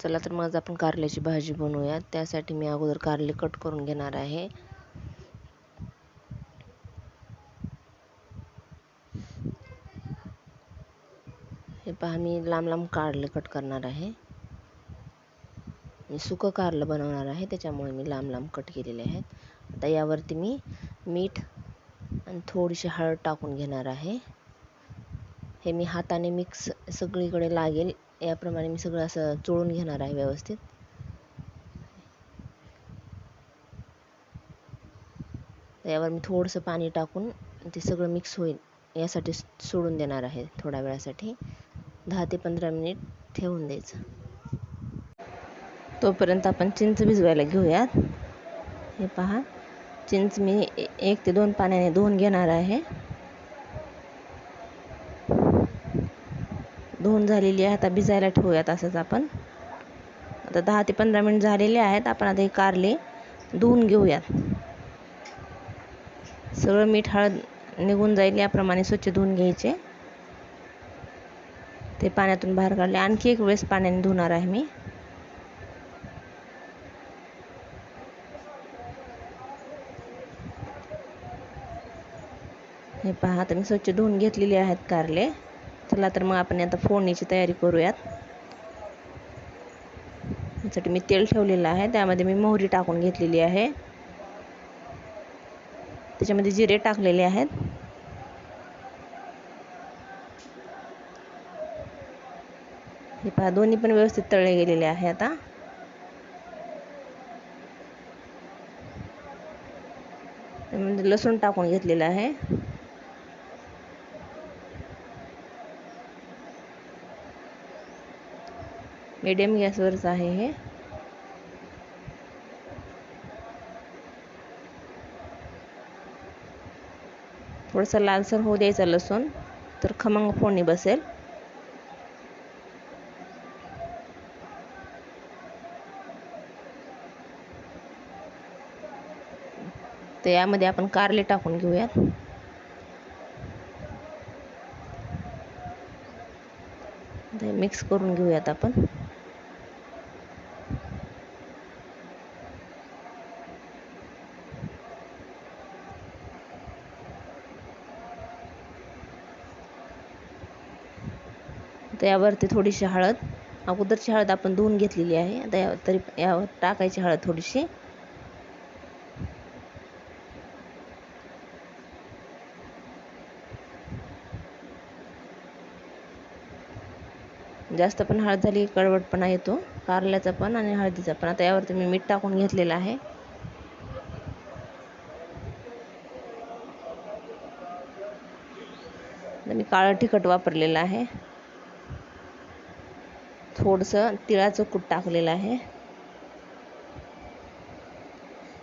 चला तर मग आपण कारल्याची भाजी बनवूया त्यासाठी मी अगोदर कारले कट करून घेणार आहे. हे पहा मी लांब लांब कारले कट करणार आहे. मी सुकं कारलं बनवणार आहे त्याच्यामुळे मी लांब लांब कट केलेले आहेत. आता यावरती मी मीठ आणि थोडीशी हळद टाकून घेणार आहे. हे मी हाताने मिक्स सगळीकडे लागेल. याप्रमाणे मी सगळं असं चोळून घेणार आहे व्यवस्थित. यावर मी थोडंसं पाणी टाकून ते सगळं मिक्स होईल यासाठी सोडून देणार आहे थोड्या वेळासाठी. दहा ते पंधरा मिनिट ठेवून द्यायचं. तोपर्यंत आपण चिंच भिजवायला घेऊयात. हे पहा चिंच मी एक ते दोन पाण्याने धुवून घेणार आहे. धुवून झालेली आहे. आता भिजायला ठेवूयात असंच आपण. आता दहा ते पंधरा मिनिट झालेले आहेत. आपण आता हे कारले धुवून घेऊयात. सगळं मीठ हळद निघून जाईल याप्रमाणे स्वच्छ धुवून घ्यायचे. ते पाण्यातून बाहेर काढले. आणखी एक वेळेस पाण्याने धुणार आहे मी. हे पहा आता मी स्वच्छ धुवून घेतलेले आहेत कारले. चला तर मग आपण आता फोडणीची तयारी करूयात. त्यासाठी मी तेल ठेवलेलं आहे. त्यामध्ये मी मोहरी टाकून घेतलेली आहे. त्याच्यामध्ये जिरे टाकलेले आहेत. हे पहा दोन्ही पण व्यवस्थित तळले गेलेले आहे आता. लसूण टाकून घेतलेलं आहे. मीडियम गॅसवरच आहे हे. थोडंसं लालसर होऊ द्यायचं लसूण तर खमंग फोडणी बसेल. तर यामध्ये आपण कारले टाकून घेऊयात. मिक्स करून घेऊयात आपण. आता यावरती थोडीशी हळद अगोदरची हळद आपण धुवून घेतलेली आहे. आता या तरी यावर टाकायची हळद थोडीशी. जास्त पण हळद झाली कडवटपणा येतो. कारल्याचा पण आणि हळदीचा पण. आता यावरती मी मीठ टाकून घेतलेलं आहे. मी काळं तिखट वापरलेलं आहे. थोडंसं तिळाचं कूट टाकलेलं आहे.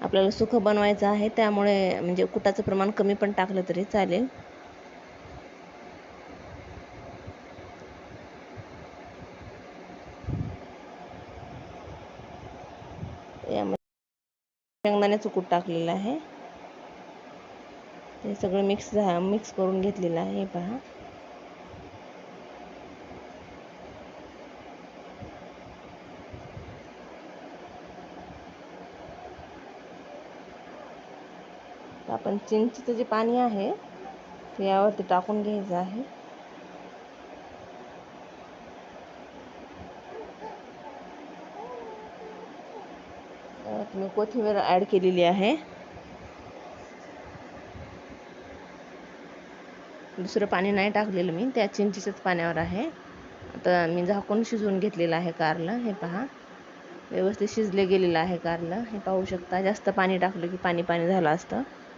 आपल्याला सुखं बनवायचं आहे त्यामुळे म्हणजे कुटाचं प्रमाण कमी पण टाकलं तरी चालेल. यामध्ये शेंगदाण्याचं कूट टाकलेलं आहे. ते सगळं मिक्स झा मिक्स करून घेतलेलं आहे हे पहा. आपण चिंचेचं जे पाणी आहे ते यावरती टाकून घ्यायचं आहे. मी कोथिंबीर ॲड केलेली आहे. दुसरं पाणी नाही टाकलेलं मी त्या चिंचेच्याच पाण्यावर आहे. आता मी झाकून शिजवून घेतलेलं आहे कारलं हे पहा. व्यवस्थित शिजले गेलेलं आहे कारलं हे पाहू शकता. जास्त पाणी टाकलं की पाणी पाणी झालं असतं.